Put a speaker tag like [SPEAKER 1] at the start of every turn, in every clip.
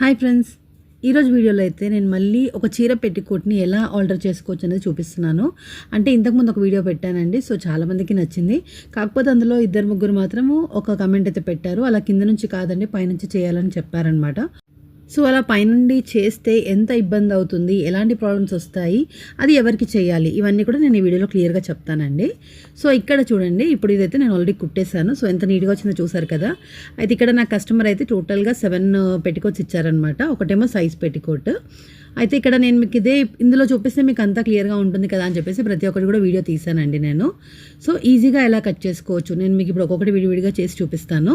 [SPEAKER 1] Hi friends. ఈరోజు వీడియోలో అయితే నేను మళ్ళీ ఒక చీర పెట్టికోట్ని ఎలా ఆర్డర్ చేసుకోవచ్చు అనేది చూపిస్తున్నాను. అంటే ఇంతకుముందు ఒక వీడియో పెట్టానండి సో చాలామందికి నచ్చింది. కాకపోతే అందులో ఇద్దరు ముగ్గురు మాత్రము ఒక కమెంట్ అయితే పెట్టారు. అలా కింద నుంచి కాదండి పైనుంచి చేయాలని చెప్పారనమాట సో అలా పైనుండి చేస్తే ఎంత ఇబ్బంది అవుతుంది? ఎలాంటి ప్రాబ్లమ్స్ వస్తాయి? అది ఎవరికి చేయాలి? ఇవన్నీ కూడా నేను ఈ వీడియోలో క్లియర్గా చెప్తానండి. సో ఇక్కడ చూడండి ఇప్పుడు ఇదైతే నేను ఆల్రెడీ కుట్టేశాను. సో ఎంత నీట్గా వచ్చిందో చూసారు కదా? అయితే ఇక్కడ నా కస్టమర్ అయితే టోటల్గా సెవెన్ పెట్టికోట్స్ ఇచ్చారనమాట ఒకటేమో సైజ్ పెట్టికోట్ అయితే ఇక్కడ నేను మీకు ఇదే ఇందులో చూపిస్తే మీకు అంతా క్లియర్గా ఉంటుంది కదా అని చెప్పేసి ప్రతి ఒక్కటి కూడా వీడియో తీసానండి నేను. సో ఈజీగా ఎలా కట్ చేసుకోవచ్చు? నేను మీకు ఇప్పుడు ఒక్కొక్కటి విడివిడిగా చేసి చూపిస్తాను.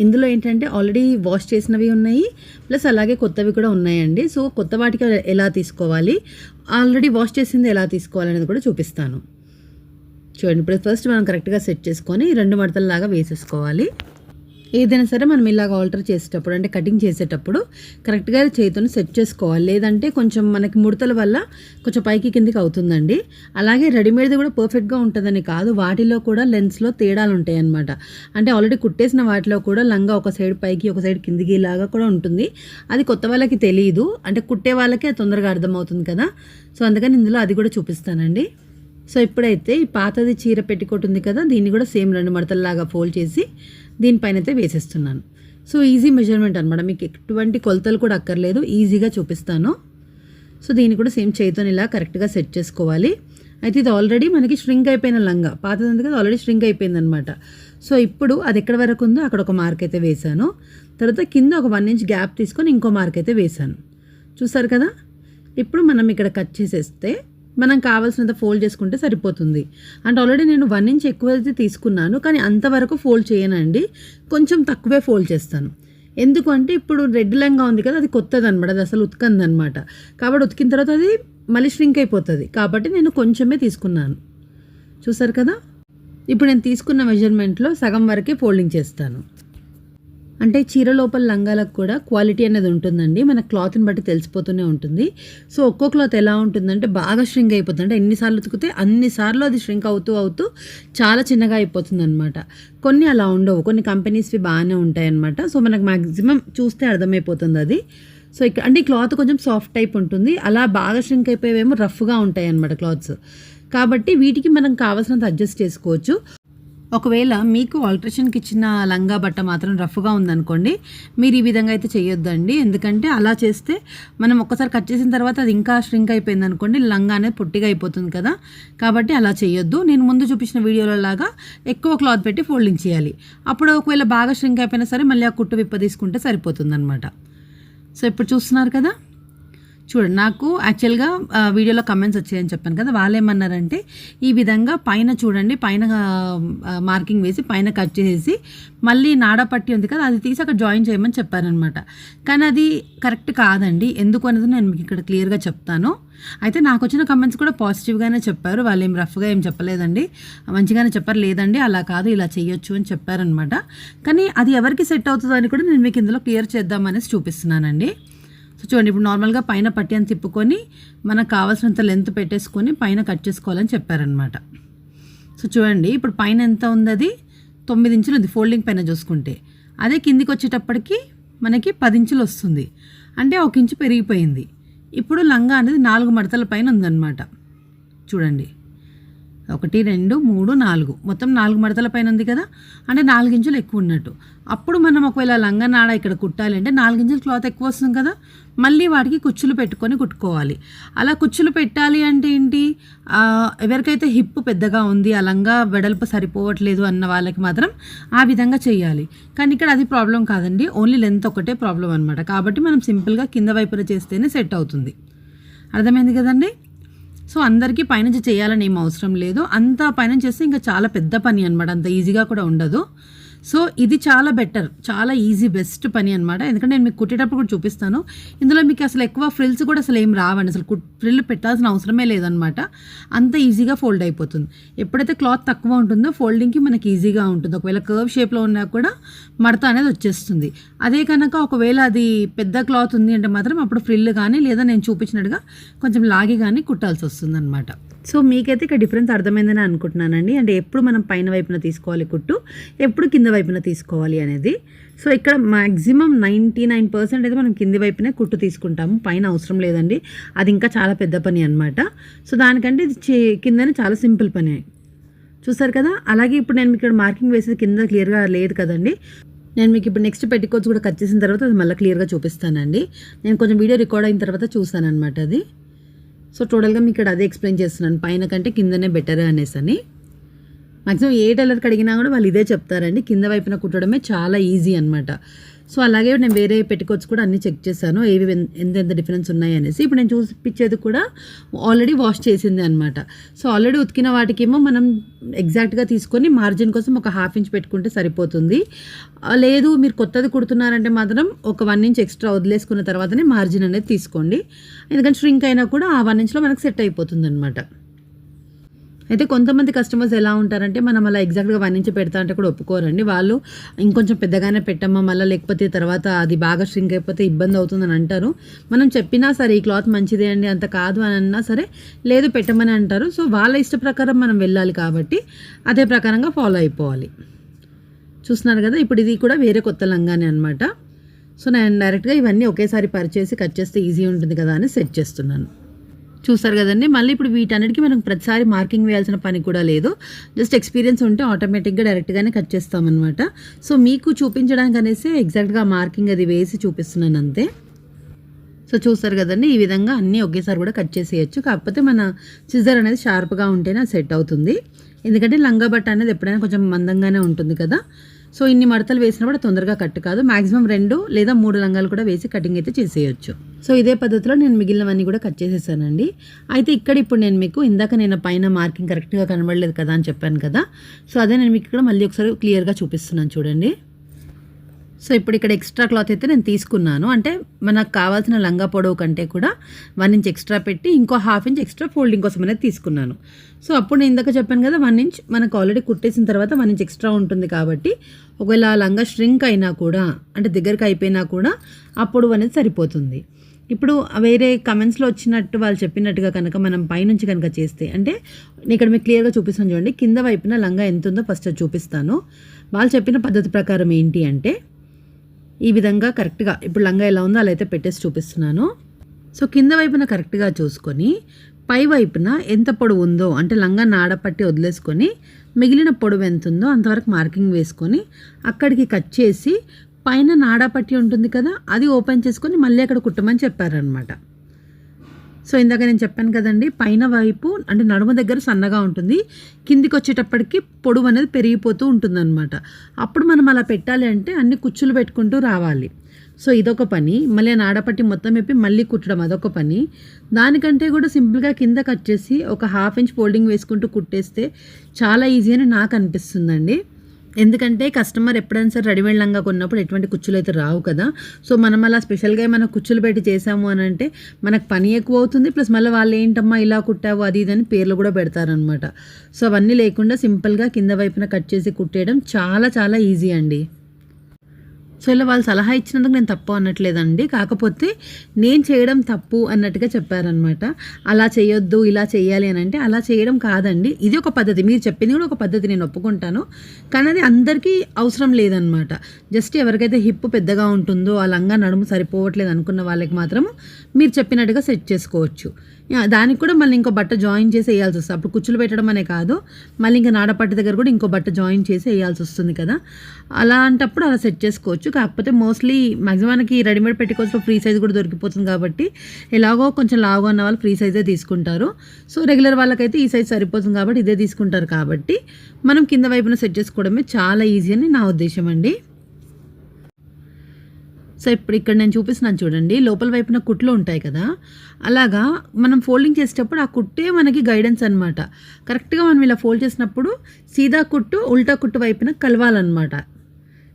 [SPEAKER 1] ఇందులో ఏంటంటే ఆల్రెడీ వాష్ చేసినవి ఉన్నాయి ప్లస్ అలాగే కొత్తవి కూడా ఉన్నాయండి. సో కొత్త వాటికి ఎలా తీసుకోవాలి? ఆల్రెడీ వాష్ చేసింది ఎలా తీసుకోవాలి అనేది కూడా చూపిస్తాను. చూడండి ఇప్పుడు ఫస్ట్ మనం కరెక్ట్గా సెట్ చేసుకొని రెండు మడతల్లాగా వేసేసుకోవాలి. ఏదైనా సరే మనం ఇలాగ ఆల్టర్ చేసేటప్పుడు అంటే కటింగ్ చేసేటప్పుడు కరెక్ట్గా చేతిని సెట్ చేసుకోవాలి. లేదంటే కొంచెం మనకి ముడతల వల్ల కొంచెం పైకి కిందికి అవుతుందండి. అలాగే రెడీమేడ్ది కూడా పర్ఫెక్ట్గా ఉంటుందని కాదు. వాటిలో కూడా లెన్స్లో తేడాలు ఉంటాయి అన్నమాట అంటే ఆల్రెడీ కుట్టేసిన వాటిలో కూడా లంగా ఒక సైడ్ పైకి ఒక సైడ్ కిందికి లాగా కూడా ఉంటుంది. అది కొత్త వాళ్ళకి తెలియదు అంటే కుట్టే వాళ్ళకే తొందరగా అర్థమవుతుంది కదా. సో అందుకని ఇందులో అది కూడా చూపిస్తానండి. సో ఇప్పుడైతే ఈ పాతది చీర పెట్టుకోటి ఉంది కదా దీన్ని కూడా సేమ్ రెండు మడతల్లాగా ఫోల్డ్ చేసి దీనిపైన అయితే వేసేస్తున్నాను. సో ఈజీ మెజర్మెంట్ అనమాట మీకు ఎటువంటి కొలతలు కూడా అక్కర్లేదు. ఈజీగా చూపిస్తాను. సో దీన్ని కూడా సేమ్ చేయితో ఇలా కరెక్ట్గా సెట్ చేసుకోవాలి. అయితే ఇది ఆల్రెడీ మనకి ష్రింక్ అయిపోయిన లంగా. పాతది ఉంది కదా ఆల్రెడీ ష్రింక్ అయిపోయింది అనమాట సో ఇప్పుడు అది ఎక్కడ వరకు ఉందో అక్కడ ఒక మార్క్ అయితే వేశాను. తర్వాత కింద ఒక వన్ ఇంచ్ గ్యాప్ తీసుకొని ఇంకో మార్క్ అయితే వేశాను. చూసారు కదా? ఇప్పుడు మనం ఇక్కడ కట్ చేసేస్తే మనం కావాల్సినంత ఫోల్డ్ చేసుకుంటే సరిపోతుంది. అంటే ఆల్రెడీ నేను వన్ ఇంచ్ ఎక్కువ అయితే తీసుకున్నాను కానీ అంతవరకు ఫోల్డ్ చేయనండి. కొంచెం తక్కువే ఫోల్డ్ చేస్తాను. ఎందుకంటే ఇప్పుడు రెడ్ లంగా ఉంది కదా అది కొత్తది అనమాట అది అసలు ఉతకందనమాట. కాబట్టి ఉతికిన తర్వాత అది మళ్ళీ ష్రింక్ అయిపోతుంది. కాబట్టి నేను కొంచెమే తీసుకున్నాను. చూసారు కదా? ఇప్పుడు నేను తీసుకున్న మెజర్మెంట్లో సగం వరకే ఫోల్డింగ్ చేస్తాను. అంటే చీర లోపల లంగాలకు కూడా క్వాలిటీ అనేది ఉంటుందండి. మన క్లాత్ని బట్టి తెలిసిపోతూనే ఉంటుంది. సో ఒక్కో క్లాత్ ఎలా ఉంటుందంటే బాగా ష్రింక్ అయిపోతుంది. అంటే ఎన్నిసార్లు ఉతికితే అన్నిసార్లు అది ష్రింక్ అవుతూ అవుతూ చాలా చిన్నగా అయిపోతుంది అనమాట కొన్ని అలా ఉండవు. కొన్ని కంపెనీస్వి బాగానే ఉంటాయన్నమాట. సో మనకు మ్యాక్సిమం చూస్తే అర్థమైపోతుంది అది. సో ఇక్కడ అంటే ఈ క్లాత్ కొంచెం సాఫ్ట్ టైప్ ఉంటుంది. అలా బాగా ష్రింక్ అయిపోయేవేమో రఫ్గా ఉంటాయి అనమాట క్లాత్స్ కాబట్టి వీటికి మనం కావాల్సినంత అడ్జస్ట్ చేసుకోవచ్చు. ఒకవేళ మీకు ఆల్ట్రేషన్కి ఇచ్చిన లంగా బట్ట మాత్రం రఫ్గా ఉందనుకోండి మీరు ఈ విధంగా అయితే చేయొద్దండి. ఎందుకంటే అలా చేస్తే మనం ఒక్కసారి కట్ చేసిన తర్వాత అది ఇంకా ష్రింక్ అయిపోయింది అనుకోండి లంగా అనేది పొట్టిగా అయిపోతుంది కదా. కాబట్టి అలా చేయొద్దు. నేను ముందు చూపించిన వీడియోలో లాగా ఎక్కువ క్లాత్ పెట్టి ఫోల్డింగ్ చేయాలి. అప్పుడు ఒకవేళ బాగా ష్రింక్ అయిపోయినా సరే మళ్ళీ ఆ కుట్టు విప్ప తీసుకుంటే సరిపోతుంది అనమాట సో ఇప్పుడు చూస్తున్నారు కదా? చూడండి నాకు యాక్చువల్గా వీడియోలో కమెంట్స్ వచ్చాయని చెప్పాను కదా వాళ్ళు ఏమన్నారంటే ఈ విధంగా పైన చూడండి పైన మార్కింగ్ వేసి పైన కట్ చేసి మళ్ళీ నాడపట్టి ఉంది కదా అది తీసి అక్కడ జాయిన్ చేయమని చెప్పారనమాట కానీ అది కరెక్ట్ కాదండి. ఎందుకు అనేది నేను మీకు ఇక్కడ క్లియర్గా చెప్తాను. అయితే నాకు వచ్చిన కమెంట్స్ కూడా పాజిటివ్గానే చెప్పారు. వాళ్ళు ఏం రఫ్గా ఏం చెప్పలేదండి. మంచిగానే చెప్పారు. లేదండి అలా కాదు ఇలా చేయొచ్చు అని చెప్పారనమాట కానీ అది ఎవరికి సెట్ అవుతుందో అని కూడా నేను మీకు ఇందులో క్లియర్ చేద్దామనేసి చూపిస్తున్నానండి. సో చూడండి ఇప్పుడు నార్మల్గా పైన పట్టి అని తిప్పుకొని మనకు కావాల్సినంత లెంత్ పెట్టేసుకొని పైన కట్ చేసుకోవాలని చెప్పారనమాట సో చూడండి ఇప్పుడు పైన ఎంత ఉంది అది? తొమ్మిది ఇంచులు ఉంది ఫోల్డింగ్ పైన చూసుకుంటే. అదే కిందికి వచ్చేటప్పటికి మనకి పది ఇంచులు వస్తుంది. అంటే ఒక ఇంచు పెరిగిపోయింది. ఇప్పుడు లంగా అనేది నాలుగు మడతల పైన ఉందన్నమాట. చూడండి. ఒకటి రెండు మూడు నాలుగు. మొత్తం నాలుగు మడతల పైన ఉంది కదా? అంటే నాలుగు ఇంచులు ఎక్కువ ఉన్నట్టు. అప్పుడు మనం ఒకవేళ లంగా నాడ ఇక్కడ కుట్టాలి అంటే నాలుగు క్లాత్ ఎక్కువ వస్తుంది కదా? మళ్ళీ వాటికి కుచ్చులు పెట్టుకొని కుట్టుకోవాలి. అలా కుచ్చులు పెట్టాలి అంటే ఏంటి? ఎవరికైతే హిప్ పెద్దగా ఉంది అలంగా వెడల్పు సరిపోవట్లేదు అన్న వాళ్ళకి మాత్రం ఆ విధంగా చేయాలి. కానీ ఇక్కడ అది ప్రాబ్లం కాదండి. ఓన్లీ లెంత్ ఒకటే ప్రాబ్లం అనమాట కాబట్టి మనం సింపుల్గా కింద వైపున చేస్తేనే సెట్ అవుతుంది. అర్థమైంది కదండి? సో అందరికీ పైనుంచి చేయాలని ఏం అవసరం లేదు. అంత పైనుంచి చేస్తే ఇంకా చాలా పెద్ద పని అనమాట అంత ఈజీగా కూడా ఉండదు. సో ఇది చాలా బెటర్ చాలా ఈజీ బెస్ట్ పని అనమాట ఎందుకంటే నేను మీకు కుట్టేటప్పుడు కూడా చూపిస్తాను. ఇందులో మీకు అసలు ఎక్కువ ఫ్రిల్స్ కూడా అసలు ఏం రావండి. అసలు ఫ్రిల్ పెట్టాల్సిన అవసరమే లేదనమాట అంత ఈజీగా ఫోల్డ్ అయిపోతుంది. ఎప్పుడైతే క్లాత్ తక్కువ ఉంటుందో ఫోల్డింగ్కి మనకి ఈజీగా ఉంటుంది. ఒకవేళ కర్వ్ షేప్లో ఉన్నా కూడా మడత అనేది వచ్చేస్తుంది. అదే కనుక ఒకవేళ అది పెద్ద క్లాత్ ఉంది అంటే మాత్రం అప్పుడు ఫ్రిల్ కానీ లేదా నేను చూపించినట్టుగా కొంచెం లాగి కానీ కుట్టాల్సి వస్తుంది అనమాట సో మీకైతే ఇక్కడ డిఫరెన్స్ అర్థమైందని అనుకుంటున్నానండి. అంటే ఎప్పుడు మనం పైన వైపున తీసుకోవాలి కుట్టు ఎప్పుడు కింద వైపున తీసుకోవాలి అనేది. సో ఇక్కడ మ్యాక్సిమం నైంటీ నైన్ పర్సెంట్ అయితే మనం కింది వైపునే కుట్టు తీసుకుంటాము. పైన అవసరం లేదండి. అది ఇంకా చాలా పెద్ద పని అనమాట సో దానికంటే ఇది చే- కిందనే చాలా సింపుల్ పని. చూసారు కదా? అలాగే ఇప్పుడు నేను ఇక్కడ మార్కింగ్ వేసేది కింద క్లియర్గా లేదు కదండి. నేను మీకు ఇప్పుడు నెక్స్ట్ పెట్టుకోవచ్చు కూడా కట్ చేసిన తర్వాత అది మళ్ళీ క్లియర్గా చూపిస్తానండి. నేను కొంచెం వీడియో రికార్డ్ అయిన తర్వాత చూస్తాను అనమాట అది. సో టోటల్గా మీకు ఇక్కడ అదే ఎక్స్ప్లెయిన్ చేస్తున్నాను. పైన కంటే కిందనే బెటర్ అనేసి అని మాక్సిమం ఏ టైలర్కి అడిగినా కూడా వాళ్ళు ఇదే చెప్తారండి. కింద వైపున కుట్టడమే చాలా ఈజీ అనమాట సో అలాగే నేను వేరే పెట్టుకోవచ్చు కూడా అన్నీ చెక్ చేశాను. ఏవి ఎంతెంత ఎంత ఎంత డిఫరెన్స్ ఉన్నాయి అనేసి. ఇప్పుడు నేను చూపించేది కూడా ఆల్రెడీ వాష్ చేసింది అనమాట సో ఆల్రెడీ ఉతికిన వాటికేమో మనం ఎగ్జాక్ట్గా తీసుకొని మార్జిన్ కోసం ఒక హాఫ్ ఇంచ్ పెట్టుకుంటే సరిపోతుంది. లేదు మీరు కొత్తది కుడుతున్నారంటే మాత్రం ఒక వన్ ఇంచ్ ఎక్స్ట్రా వదిలేసుకున్న తర్వాతనే మార్జిన్ అనేది తీసుకోండి. ఎందుకంటే ష్రింక్ అయినా కూడా ఆ వన్ ఇంచ్లో మనకు సెట్ అయిపోతుంది అనమాట అయితే కొంతమంది కస్టమర్స్ ఎలా ఉంటారంటే మనం అలా ఎగ్జాక్ట్గా వన్ ఇంచ్ పెడతా అంటే కూడా ఒప్పుకోరండి. వాళ్ళు ఇంకొంచెం పెద్దగానే పెట్టమ్మా మళ్ళీ లేకపోతే తర్వాత అది బాగా స్ట్రింక్ అయిపోతే ఇబ్బంది అవుతుందని అంటారు. మనం చెప్పినా సరే ఈ క్లాత్ మంచిదే అండి అంత కాదు అని అన్నా సరే లేదు పెట్టమని అంటారు. సో వాళ్ళ ఇష్ట ప్రకారం మనం వెళ్ళాలి కాబట్టి అదే ప్రకారంగా ఫాలో అయిపోవాలి. చూస్తున్నారు కదా ఇప్పుడు ఇది కూడా వేరే కొత్త లంగానే అనమాట సో నేను డైరెక్ట్గా ఇవన్నీ ఒకేసారి పరిచేసి కట్ చేస్తే ఈజీ ఉంటుంది కదా అని సెట్ చేస్తున్నాను. చూసారు కదండి. మళ్ళీ ఇప్పుడు వీటన్నిటికీ మనం ప్రతిసారి మార్కింగ్ వేయాల్సిన పని కూడా లేదు. జస్ట్ ఎక్స్పీరియన్స్ ఉంటే ఆటోమేటిక్గా డైరెక్ట్గానే కట్ చేస్తామన్నమాట. సో మీకు చూపించడానికి అనేసి ఎగ్జాక్ట్గా మార్కింగ్ అది వేసి చూపిస్తున్నాను అంతే. సో చూస్తారు కదండి ఈ విధంగా అన్నీ ఒకేసారి కూడా కట్ చేసేయచ్చు. కాకపోతే మన సిజర్ అనేది షార్ప్గా ఉంటేనే అది సెట్ అవుతుంది. ఎందుకంటే లంగా బట్ట అనేది ఎప్పుడైనా కొంచెం మందంగానే ఉంటుంది కదా. సో ఇన్ని మడతలు వేసినప్పుడు తొందరగా కట్ కాదు. మాక్సిమం రెండు లేదా మూడు లంగాలు కూడా వేసి కటింగ్ అయితే చేసేయచ్చు. సో ఇదే పద్ధతిలో నేను మిగిలినవన్నీ కూడా కట్ చేసేసానండి. అయితే ఇక్కడ ఇప్పుడు నేను మీకు ఇందాక నేను పైన మార్కింగ్ కరెక్ట్గా కనబడలేదు కదా అని చెప్పాను కదా. సో అదే నేను మీకు ఇక్కడ మళ్ళీ ఒకసారి క్లియర్గా చూపిస్తున్నాను చూడండి. సో ఇప్పుడు ఇక్కడ ఎక్స్ట్రా క్లాత్ అయితే నేను తీసుకున్నాను. అంటే మనకు కావాల్సిన లంగా పొడవు కంటే కూడా వన్ ఇంచ్ ఎక్స్ట్రా పెట్టి ఇంకో హాఫ్ ఇంచ్ ఎక్స్ట్రా ఫోల్డింగ్ కోసం అనేది తీసుకున్నాను. సో అప్పుడు నేను ఇందాక చెప్పాను కదా వన్ ఇంచ్ మనకు ఆల్రెడీ కుట్టేసిన తర్వాత వన్ ఇంచ్ ఎక్స్ట్రా ఉంటుంది కాబట్టి ఒకవేళ ఆ లంగా ష్రింక్ అయినా కూడా అంటే దగ్గరకు అయిపోయినా కూడా ఆ పొడవు అనేది సరిపోతుంది. ఇప్పుడు వేరే కమెంట్స్లో వచ్చినట్టు వాళ్ళు చెప్పినట్టుగా కనుక మనం పైనుంచి కనుక చేస్తే అంటే నేను ఇక్కడ మీకు క్లియర్గా చూపిస్తాను చూడండి. కింద వైపున లంగా ఎంత ఉందో ఫస్ట్ చూపిస్తాను. వాళ్ళు చెప్పిన పద్ధతి ప్రకారం ఏంటి అంటే ఈ విధంగా కరెక్ట్గా ఇప్పుడు లంగా ఎలా ఉందో అలా అయితే పెట్టేసి చూపిస్తున్నాను. సో కింద వైపున కరెక్ట్గా చూసుకొని పై వైపున ఎంత పొడవు ఉందో అంటే లంగా నాడపట్టి వదిలేసుకొని మిగిలిన పొడవు ఎంత ఉందో అంతవరకు మార్కింగ్ వేసుకొని అక్కడికి కట్ చేసి పైన నాడాపట్టి ఉంటుంది కదా అది ఓపెన్ చేసుకొని మళ్ళీ అక్కడ కుట్టమని చెప్పారనమాట సో ఇందాక నేను చెప్పాను కదండి పైన వైపు అంటే నడుమ దగ్గర సన్నగా ఉంటుంది. కిందికి వచ్చేటప్పటికి పొడవు అనేది పెరిగిపోతూ ఉంటుందన్నమాట. అప్పుడు మనం అలా పెట్టాలి అంటే అన్ని కుచ్చులు పెట్టుకుంటూ రావాలి. సో ఇదొక పని. మళ్ళీ నాడపట్టి మొత్తం చెప్పి మళ్ళీ కుట్టడం అదొక పని. దానికంటే కూడా సింపుల్గా కింద కట్ చేసి ఒక హాఫ్ ఇంచ్ ఫోల్డింగ్ వేసుకుంటూ కుట్టేస్తే చాలా ఈజీ అని నాకు అనిపిస్తుందండి. ఎందుకంటే కస్టమర్ ఎప్పుడైనా సరే రెడీమేడ్ లంగా కొన్నప్పుడు ఎటువంటి కుచ్చులు అయితే రావు కదా. సో మనం అలా స్పెషల్గా ఏమైనా కుచ్చులు పెట్టి చేసాము అని అంటే మనకు పని ఎక్కువ అవుతుంది ప్లస్ మళ్ళీ వాళ్ళు ఏంటమ్మా ఇలా కుట్టావు అది ఇది అని పేర్లు కూడా పెడతారనమాట సో అవన్నీ లేకుండా సింపుల్గా కింద వైపున కట్ చేసి కుట్టేయడం చాలా చాలా ఈజీ అండి. సో ఇలా వాళ్ళు సలహా ఇచ్చినందుకు నేను తప్పు అనట్లేదండి. కాకపోతే నేను చేయడం తప్పు అన్నట్టుగా చెప్పారనమాట అలా చేయొద్దు ఇలా చేయాలి అని అంటే అలా చేయడం కాదండి. ఇది ఒక పద్ధతి. మీరు చెప్పింది కూడా ఒక పద్ధతి నేను ఒప్పుకుంటాను. కానీ అది అందరికీ అవసరం లేదనమాట జస్ట్ ఎవరికైతే హిప్ పెద్దగా ఉంటుందో ఆ లంగా నడుము సరిపోవట్లేదు అనుకున్న వాళ్ళకి మాత్రం మీరు చెప్పినట్టుగా సెట్ చేసుకోవచ్చు. దానికి కూడా మళ్ళీ ఇంకో బట్ట జాయిన్ చేసి వేయాల్సి వస్తుంది. అప్పుడు కుచ్చులు పెట్టడం అనే కాదు. మళ్ళీ ఇంకా నాడపట్టి దగ్గర కూడా ఇంకో బట్ట జాయిన్ చేసి వేయాల్సి వస్తుంది కదా. అలాంటప్పుడు అలా సెట్ చేసుకోవచ్చు. కాకపోతే మోస్ట్లీ మ్యాక్సిమం మనకి రెడీమేడ్ పెట్టుకోవచ్చు ఫ్రీ సైజ్ కూడా దొరికిపోతుంది కాబట్టి ఎలాగో కొంచెం లావుగా ఉన్న వాళ్ళు ఫ్రీ సైజే తీసుకుంటారు. సో రెగ్యులర్ వాళ్ళకైతే ఈ సైజ్ సరిపోతుంది కాబట్టి ఇదే తీసుకుంటారు కాబట్టి మనం కింద వైపున సెట్ చేసుకోవడమే చాలా ఈజీ అని నా ఉద్దేశం అండి. సో ఇప్పుడు ఇక్కడ నేను చూపిస్తున్నాను చూడండి. లోపల వైపున కుట్లు ఉంటాయి కదా. అలాగా మనం ఫోల్డింగ్ చేసేటప్పుడు ఆ కుట్టే మనకి గైడెన్స్ అనమాట కరెక్ట్గా మనం ఇలా ఫోల్డ్ చేసినప్పుడు సీదా కుట్టు ఉల్టా కుట్టు వైపున కలవాలన్నమాట.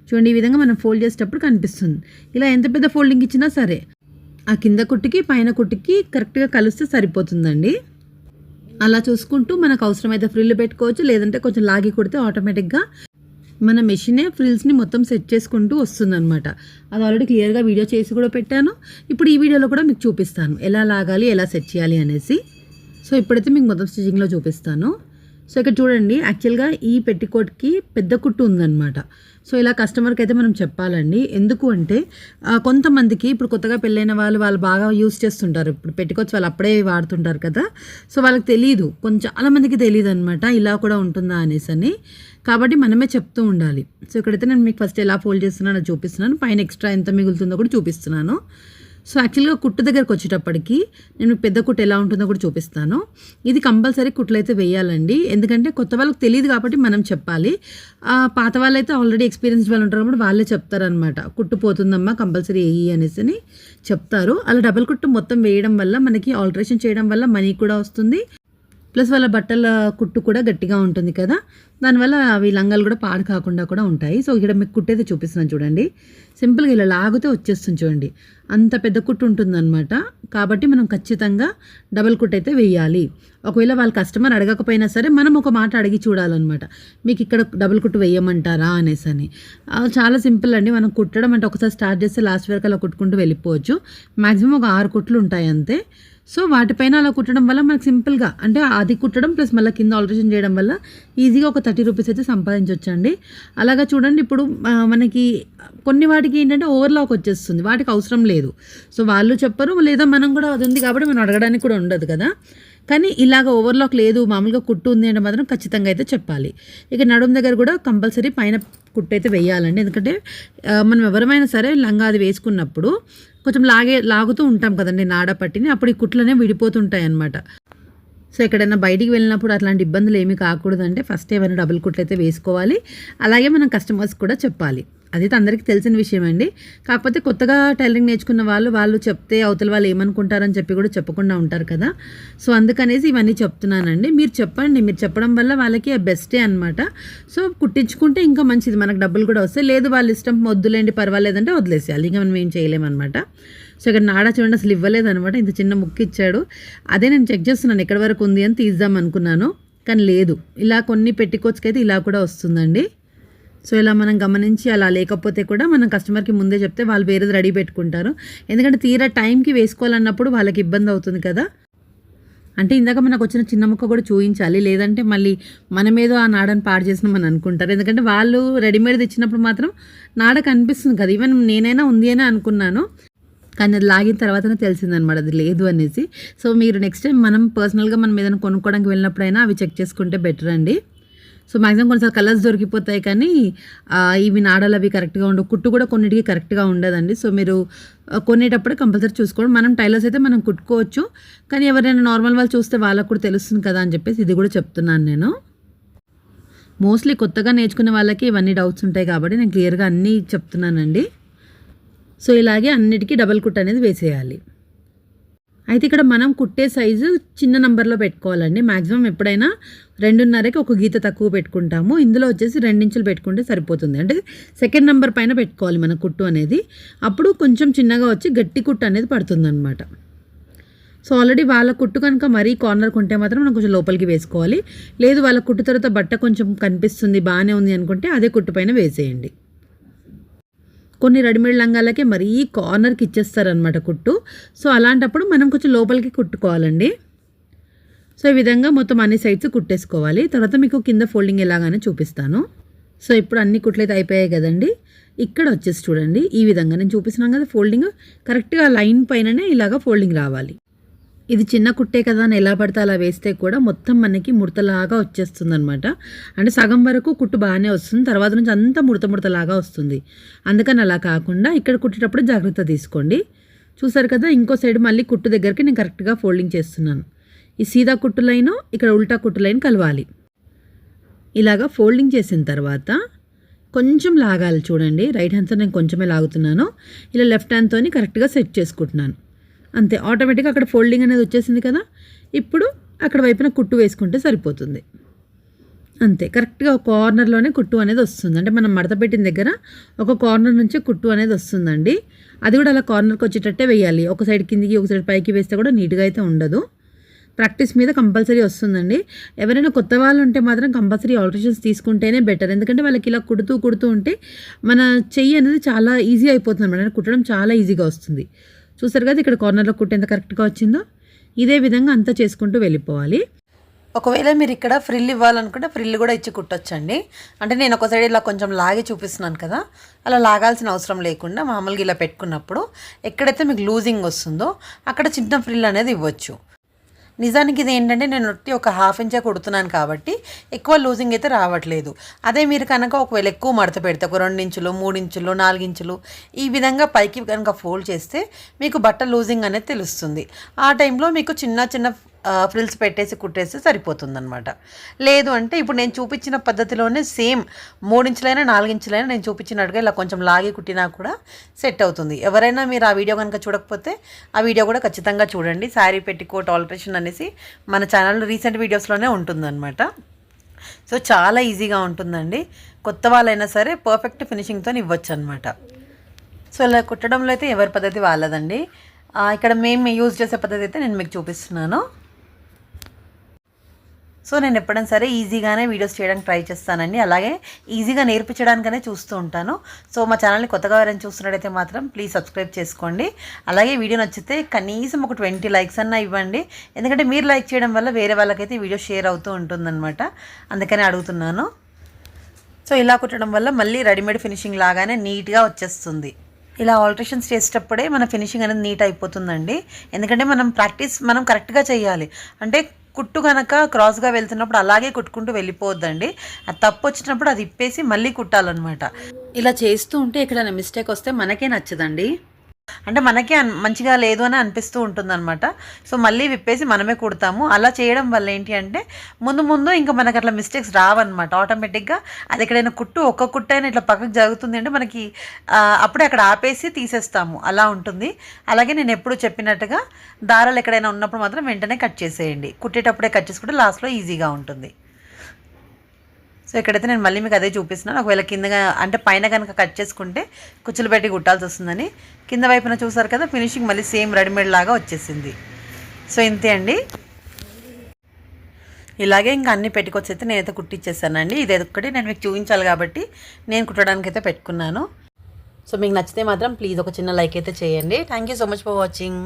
[SPEAKER 1] చూడండి ఈ విధంగా మనం ఫోల్డ్ చేసేటప్పుడు కనిపిస్తుంది. ఇలా ఎంత పెద్ద ఫోల్డింగ్ ఇచ్చినా సరే ఆ కింద కుట్టుకి పైన కుట్టుకి కరెక్ట్గా కలిస్తే సరిపోతుందండి. అలా చూసుకుంటూ మనకు అవసరమైతే ఫ్రిల్ పెట్టుకోవచ్చు లేదంటే కొంచెం లాగి కుడితే ఆటోమేటిక్గా మన మెషినే ఫ్రిల్స్ని మొత్తం సెట్ చేసుకుంటూ వస్తుందనమాట అది ఆల్రెడీ క్లియర్గా వీడియో చేసి కూడా పెట్టాను. ఇప్పుడు ఈ వీడియోలో కూడా మీకు చూపిస్తాను. ఎలా లాగాలి ఎలా సెట్ చేయాలి అనేసి. సో ఇప్పుడైతే మీకు మొత్తం స్టిచ్చింగ్లో చూపిస్తాను. సో ఇక్కడ చూడండి యాక్చువల్గా ఈ పెట్టికోట్కి పెద్ద కుట్టు ఉందన్నమాట. సో ఇలా కస్టమర్కి అయితే మనం చెప్పాలండి. ఎందుకు అంటే కొంతమందికి ఇప్పుడు కొత్తగా పెళ్ళైన వాళ్ళు వాళ్ళు బాగా యూస్ చేస్తుంటారు. ఇప్పుడు పెట్టుకోవచ్చు వాళ్ళు అప్పుడే వాడుతుంటారు కదా. సో వాళ్ళకి తెలియదు కొంచెం చాలామందికి తెలియదు అనమాట ఇలా కూడా ఉంటుందా అనేసి అని. కాబట్టి మనమే చెప్తూ ఉండాలి. సో ఇక్కడైతే నేను మీకు ఫస్ట్ ఎలా ఫోల్డ్ చేస్తున్నానో చూపిస్తున్నాను. పైన ఎక్స్ట్రా ఎంత మిగులుతుందో కూడా చూపిస్తున్నాను. సో యాక్చువల్గా కుట్టు దగ్గరకు వచ్చేటప్పటికి నేను పెద్ద కుట్టు ఎలా ఉంటుందో కూడా చూపిస్తాను. ఇది కంపల్సరీ కుట్లు అయితే వేయాలండి. ఎందుకంటే కొత్త వాళ్ళకి తెలియదు కాబట్టి మనం చెప్పాలి. పాత వాళ్ళైతే ఆల్రెడీ ఎక్స్పీరియన్స్ వాళ్ళు ఉంటారు కాబట్టి వాళ్ళే చెప్తారనమాట కుట్టు పోతుందమ్మా కంపల్సరీ వేయి అనేసి అని చెప్తారు. అలా డబల్ కుట్టు మొత్తం వేయడం వల్ల మనకి ఆల్టరేషన్ చేయడం వల్ల మనీ కూడా వస్తుంది. ప్లస్ వాళ్ళ బట్టల కుట్టు కూడా గట్టిగా ఉంటుంది కదా. దానివల్ల అవి లంగాలు కూడా పాడు కాకుండా కూడా ఉంటాయి. సో ఇక్కడ మీకు కుట్టేది చూపిస్తున్నాను చూడండి. సింపుల్గా ఇలా లాగితే వచ్చేస్తుంది చూడండి. అంత పెద్ద కుట్టు ఉంటుందన్నమాట. కాబట్టి మనం ఖచ్చితంగా డబల్ కుట్ అయితే వేయాలి. ఒకవేళ వాళ్ళ కస్టమర్ అడగకపోయినా సరే మనం ఒక మాట అడిగి చూడాలన్నమాట. మీకు ఇక్కడ డబుల్ కుట్టు వేయమంటారా? అనేసి అని. చాలా సింపుల్ అండి. మనం కుట్టడం అంటే ఒకసారి స్టార్ట్ చేస్తే లాస్ట్ వరకు అలా కుట్టుకుంటూ వెళ్ళిపోవచ్చు. మ్యాక్సిమం ఒక ఆరు కుట్లు ఉంటాయి అంతే. సో వాటిపైన అలా కుట్టడం వల్ల మనకు సింపుల్గా అంటే అది కుట్టడం ప్లస్ మళ్ళీ కింద ఆల్టరేషన్ చేయడం వల్ల ఈజీగా ఒక థర్టీ రూపీస్ అయితే సంపాదించవచ్చండి అలాగా చూడండి ఇప్పుడు మనకి కొన్ని వాటికి ఏంటంటే ఓవర్లాక్ వచ్చేస్తుంది వాటికి అవసరం లేదు. సో వాళ్ళు చెప్పరు లేదా మనం కూడా అది ఉంది కాబట్టి మనం అడగడానికి కూడా ఉండదు కదా. కానీ ఇలాగ ఓవర్లాక్ లేదు మామూలుగా కుట్టు ఉంది అంటే మాత్రం ఖచ్చితంగా అయితే చెప్పాలి. ఇక నడుము దగ్గర కూడా కంపల్సరీ పైన కుట్టు అయితే వేయాలండి. ఎందుకంటే మనం ఎవరమైనా సరే లంగా అది వేసుకున్నప్పుడు కొంచెం లాగే లాగుతూ ఉంటాం కదండి నాడ పట్టిని అప్పుడు ఈ కుట్లనే విడిపోతుంటాయి అన్నమాట సో ఎక్కడైనా బయటికి వెళ్ళినప్పుడు అట్లాంటి ఇబ్బందులు ఏమీ కాకూడదంటే ఫస్ట్ ఏమైనా డబుల్ కుట్లు అయితే వేసుకోవాలి. అలాగే మనం కస్టమర్స్ కూడా చెప్పాలి. అదైతే అందరికీ తెలిసిన విషయం అండి. కాకపోతే కొత్తగా టైలరింగ్ నేర్చుకున్న వాళ్ళు వాళ్ళు చెప్తే అవతల వాళ్ళు ఏమనుకుంటారని చెప్పి కూడా చెప్పకుండా ఉంటారు కదా. సో అందుకనేసి ఇవన్నీ చెప్తున్నానండి. మీరు చెప్పండి. మీరు చెప్పడం వల్ల వాళ్ళకి బెస్టే అనమాట సో కుట్టించుకుంటే ఇంకా మంచిది. మనకు డబ్బులు కూడా వస్తాయి. లేదు వాళ్ళ ఇష్టం వద్దులేండి పర్వాలేదంటే వదిలేసేయాలి. ఇంకా మనం ఏం చేయలేమన్నమాట. సో ఇక్కడ నాడా చూడండి అసలు ఇవ్వలేదు అనమాట ఇంత చిన్న ముక్కు ఇచ్చాడు. అదే నేను చెక్ చేస్తున్నాను ఎక్కడి వరకు ఉంది అని తీద్దాం అనుకున్నాను. కానీ లేదు. ఇలా కొన్ని పెట్టుకోవచ్చుకైతే ఇలా కూడా వస్తుందండి. సో ఇలా మనం గమనించి అలా లేకపోతే కూడా మనం కస్టమర్కి ముందే చెప్తే వాళ్ళు వేరేది రెడీ పెట్టుకుంటారు. ఎందుకంటే తీరా టైంకి వేసుకోవాలన్నప్పుడు వాళ్ళకి ఇబ్బంది అవుతుంది కదా. అంటే ఇందాక మనకు వచ్చిన చిన్న ముక్క కూడా చూపించాలి లేదంటే మళ్ళీ మనమేదో ఆ నాడని పాడు చేసినాం అని అనుకుంటారు. ఎందుకంటే వాళ్ళు రెడీమేడ్ ఇచ్చినప్పుడు మాత్రం నాడ కనిపిస్తుంది కదా. ఈవెన్ నేనైనా ఉంది అని అనుకున్నాను. కానీ అది లాగిన తర్వాతనే తెలిసిందనమాట అది లేదు అనేసి. సో మీరు నెక్స్ట్ టైం మనం పర్సనల్గా మనం ఏదైనా కొనుక్కోవడానికి వెళ్ళినప్పుడైనా అవి చెక్ చేసుకుంటే బెటర్ అండి. సో మ్యాక్సిమం కొన్నిసార్లు కలర్స్ దొరికిపోతాయి కానీ ఇవి నాడలు అవి కరెక్ట్గా ఉండవు. కుట్టు కూడా కొన్నిటికి కరెక్ట్గా ఉండదండి. సో మీరు కొనేటప్పుడు కంపల్సరీ చూసుకోండి. మనం టైలర్స్ అయితే మనం కుట్టుకోవచ్చు. కానీ ఎవరైనా నార్మల్ వాళ్ళు చూస్తే వాళ్ళకు కూడా తెలుస్తుంది కదా అని చెప్పేసి ఇది కూడా చెప్తున్నాను నేను. మోస్ట్లీ కొత్తగా నేర్చుకునే వాళ్ళకి ఇవన్నీ డౌట్స్ ఉంటాయి కాబట్టి నేను క్లియర్గా అన్నీ చెప్తున్నానండి. సో ఇలాగే అన్నిటికీ డబల్ కుట్ అనేది వేసేయాలి. అయితే ఇక్కడ మనం కుట్టే సైజు చిన్న నంబర్లో పెట్టుకోవాలండి. మ్యాక్సిమం ఎప్పుడైనా రెండున్నరకి ఒక గీత తక్కువ పెట్టుకుంటాము. ఇందులో వచ్చేసి రెండించులు పెట్టుకుంటే సరిపోతుంది. అంటే సెకండ్ నెంబర్ పైన పెట్టుకోవాలి మన కుట్టు అనేది. అప్పుడు కొంచెం చిన్నగా వచ్చి గట్టి కుట్టు అనేది పడుతుందన్నమాట. సో ఆల్రెడీ వాళ్ళ కుట్టు కనుక మరీ కార్నర్ కొంటే మాత్రం మనం కొంచెం లోపలికి వేసుకోవాలి. లేదు వాళ్ళ కుట్టు తర్వాత బట్ట కొంచెం కనిపిస్తుంది బాగానే ఉంది అనుకుంటే అదే కుట్టు పైన వేసేయండి. కొన్ని రెడీమేడ్ లంగాలకే మరీ కార్నర్కి ఇచ్చేస్తారనమాట కుట్టు. సో అలాంటప్పుడు మనం కొంచెం లోపలికి కుట్టుకోవాలండి. సో ఈ విధంగా మొత్తం అన్ని సైడ్స్ కుట్టేసుకోవాలి. తర్వాత మీకు కింద ఫోల్డింగ్ ఎలాగానే చూపిస్తాను. సో ఇప్పుడు అన్ని కుట్లు అయితే అయిపోయాయి కదండి. ఇక్కడ వచ్చేసి చూడండి ఈ విధంగా నేను చూపిస్తున్నాను కదా ఫోల్డింగ్. కరెక్ట్గా లైన్ పైననే ఇలాగ ఫోల్డింగ్ రావాలి. ఇది చిన్న కుట్టే కదా అని ఎలా పడితే అలా వేస్తే కూడా మొత్తం మనకి ముడతలాగా వచ్చేస్తుంది అనమాట అంటే సగం వరకు కుట్టు బాగానే వస్తుంది తర్వాత నుంచి అంతా ముడత ముడతలాగా వస్తుంది. అందుకని అలా కాకుండా ఇక్కడ కుట్టేటప్పుడు జాగ్రత్త తీసుకోండి. చూసారు కదా ఇంకో సైడ్ మళ్ళీ కుట్టు దగ్గరికి నేను కరెక్ట్గా ఫోల్డింగ్ చేస్తున్నాను. ఈ సీదా కుట్టు లైను ఇక్కడ ఉల్టా కుట్టు లైన్ కలవాలి. ఇలాగా ఫోల్డింగ్ చేసిన తర్వాత కొంచెం లాగాలి చూడండి. రైట్ హ్యాండ్తో నేను కొంచెమే లాగుతున్నాను. ఇలా లెఫ్ట్ హ్యాండ్తో కరెక్ట్గా సెట్ చేసుకుంటున్నాను. అంతే ఆటోమేటిక్గా అక్కడ ఫోల్డింగ్ అనేది వచ్చేసింది కదా? ఇప్పుడు అక్కడ వైపున కుట్టు వేసుకుంటే సరిపోతుంది. అంతే కరెక్ట్గా ఒక కార్నర్లోనే కుట్టు అనేది వస్తుంది. అంటే మనం మడత పెట్టిన దగ్గర ఒక కార్నర్ నుంచి కుట్టు అనేది వస్తుందండి. అది కూడా అలా కార్నర్కి వచ్చేటట్టే వేయాలి. ఒక సైడ్ కిందికి ఒక సైడ్ పైకి వేస్తే కూడా నీట్గా అయితే ఉండదు. ప్రాక్టీస్ మీద కంపల్సరీ వస్తుందండి. ఎవరైనా కొత్త వాళ్ళు ఉంటే మాత్రం కంపల్సరీ ఆల్టరేషన్స్ తీసుకుంటేనే బెటర్ ఎందుకంటే వాళ్ళకి ఇలా కుడుతూ కుడుతూ ఉంటే మన చెయ్యి అనేది చాలా ఈజీ అయిపోతుంది. అనమాట కుట్టడం చాలా ఈజీగా వస్తుంది. చూసారు కదా ఇక్కడ కార్నర్లో కుట్టేంత కరెక్ట్గా వచ్చిందో? ఇదే విధంగా అంతా చేసుకుంటూ వెళ్ళిపోవాలి. ఒకవేళ మీరు ఇక్కడ ఫ్రిల్ ఇవ్వాలనుకుంటే ఫ్రిల్ కూడా ఇచ్చి కుట్టొచ్చండి. అంటే నేను ఒక సైడ్ ఇలా కొంచెం లాగి చూపిస్తున్నాను కదా అలా లాగాల్సిన అవసరం లేకుండా మామూలుగా ఇలా పెట్టుకున్నప్పుడు ఎక్కడైతే మీకు లూజింగ్ వస్తుందో అక్కడ చిన్న ఫ్రిల్ అనేది ఇవ్వచ్చు. నిజానికి ఇది ఏంటంటే నేను రొట్టి ఒక హాఫ్ ఇంచే కుడుతున్నాను కాబట్టి ఎక్కువ లూజింగ్ అయితే రావట్లేదు. అదే మీరు కనుక ఒకవేళ ఎక్కువ మడత పెడితే ఒక రెండు ఇంచులు మూడు ఇంచులు నాలుగు ఇంచులు ఈ విధంగా పైకి కనుక ఫోల్డ్ చేస్తే మీకు బట్ట లూజింగ్ అనేది తెలుస్తుంది. ఆ టైంలో మీకు చిన్న చిన్న ఫ్రిల్స్ పెట్టేసి కుట్టేస్తే సరిపోతుందనమాట లేదు అంటే ఇప్పుడు నేను చూపించిన పద్ధతిలోనే సేమ్ మూడించులైనా నాలుగించులైనా నేను చూపించినట్టుగా ఇలా కొంచెం లాగి కుట్టినా కూడా సెట్ అవుతుంది. ఎవరైనా మీరు ఆ వీడియో కనుక చూడకపోతే ఆ వీడియో కూడా ఖచ్చితంగా చూడండి. శారీ పెట్టికోట్ ఆల్టరేషన్ అనేసి మన ఛానల్లో రీసెంట్ వీడియోస్లోనే ఉంటుందన్నమాట. సో చాలా ఈజీగా ఉంటుందండి. కొత్త వాళ్ళైనా సరే పర్ఫెక్ట్ ఫినిషింగ్తో ఇవ్వచ్చు అనమాట సో ఇలా కుట్టడంలో అయితే ఎవరి పద్ధతి వాళ్ళదండి. ఇక్కడ మేము యూజ్ చేసే పద్ధతి అయితే నేను మీకు చూపిస్తున్నాను. సో నేను ఎప్పుడైనా సరే ఈజీగానే వీడియోస్ చేయడానికి ట్రై చేస్తానండి. అలాగే ఈజీగా నేర్పించడానికనే చూస్తూ ఉంటాను. సో మా ఛానల్ని కొత్తగా ఎవరైనా చూస్తున్నట్టయితే మాత్రం ప్లీజ్ సబ్స్క్రైబ్ చేసుకోండి. అలాగే వీడియో నచ్చితే కనీసం ఒక ట్వంటీ లైక్స్ అన్నా ఇవ్వండి. ఎందుకంటే మీరు లైక్ చేయడం వల్ల వేరే వాళ్ళకైతే వీడియో షేర్ అవుతూ ఉంటుందన్నమాట. అందుకని అడుగుతున్నాను. సో ఇలా కుట్టడం వల్ల మళ్ళీ రెడీమేడ్ ఫినిషింగ్ లాగానే నీట్గా వచ్చేస్తుంది. ఇలా ఆల్టరేషన్స్ చేసేటప్పుడే మన ఫినిషింగ్ అనేది నీట్ అయిపోతుందండి. ఎందుకంటే మనం ప్రాక్టీస్ మనం కరెక్ట్గా చేయాలి. అంటే కుట్టు కనుక క్రాస్గా వెళ్తున్నప్పుడు అలాగే కుట్టుకుంటూ వెళ్ళిపోవద్దండి. అది తప్పు వచ్చినప్పుడు అది ఇప్పేసి మళ్ళీ కుట్టాలన్నమాట. ఇలా చేస్తూ ఉంటే ఎక్కడైనా మిస్టేక్ వస్తే మనకే నచ్చదండి. అంటే మనకే మంచిగా లేదు అని అనిపిస్తూ ఉంటుందన్నమాట. సో మళ్ళీ విప్పేసి మనమే కుడతాము. అలా చేయడం వల్ల ఏంటి అంటే ముందు ముందు ఇంకా మనకు అట్లా మిస్టేక్స్ రావన్నమాట. ఆటోమేటిక్గా అది ఎక్కడైనా కుట్టు ఒక్క కుట్టు అయినా ఇట్లా పక్కకు జరుగుతుంది అంటే మనకి అప్పుడే అక్కడ ఆపేసి తీసేస్తాము. అలా ఉంటుంది. అలాగే నేను ఎప్పుడు చెప్పినట్టుగా దారాలు ఎక్కడైనా ఉన్నప్పుడు మాత్రం వెంటనే కట్ చేసేయండి. కుట్టేటప్పుడే కట్ చేసుకుంటే లాస్ట్లో ఈజీగా ఉంటుంది. సో ఇక్కడైతే నేను మళ్ళీ మీకు అదే చూపిస్తున్నాను ఒకవేళ కిందగా అంటే పైన కనుక కట్ చేసుకుంటే కుచ్చులు పెట్టి కుట్టాల్సి వస్తుందని. కింద వైపున చూసారు కదా ఫినిషింగ్ మళ్ళీ సేమ్ రెడీమేడ్ లాగా వచ్చేసింది. సో ఇంతే అండి. ఇలాగే ఇంకా అన్ని పెట్టుకొచ్చి అయితే నేనైతే కుట్టించేసానండి ఇది ఒక్కటి నేను మీకు చూపించాలి కాబట్టి నేను కుట్టడానికి అయితే పెట్టుకున్నాను. సో మీకు నచ్చితే మాత్రం ప్లీజ్ ఒక చిన్న లైక్ అయితే చేయండి. Thank you so much for watching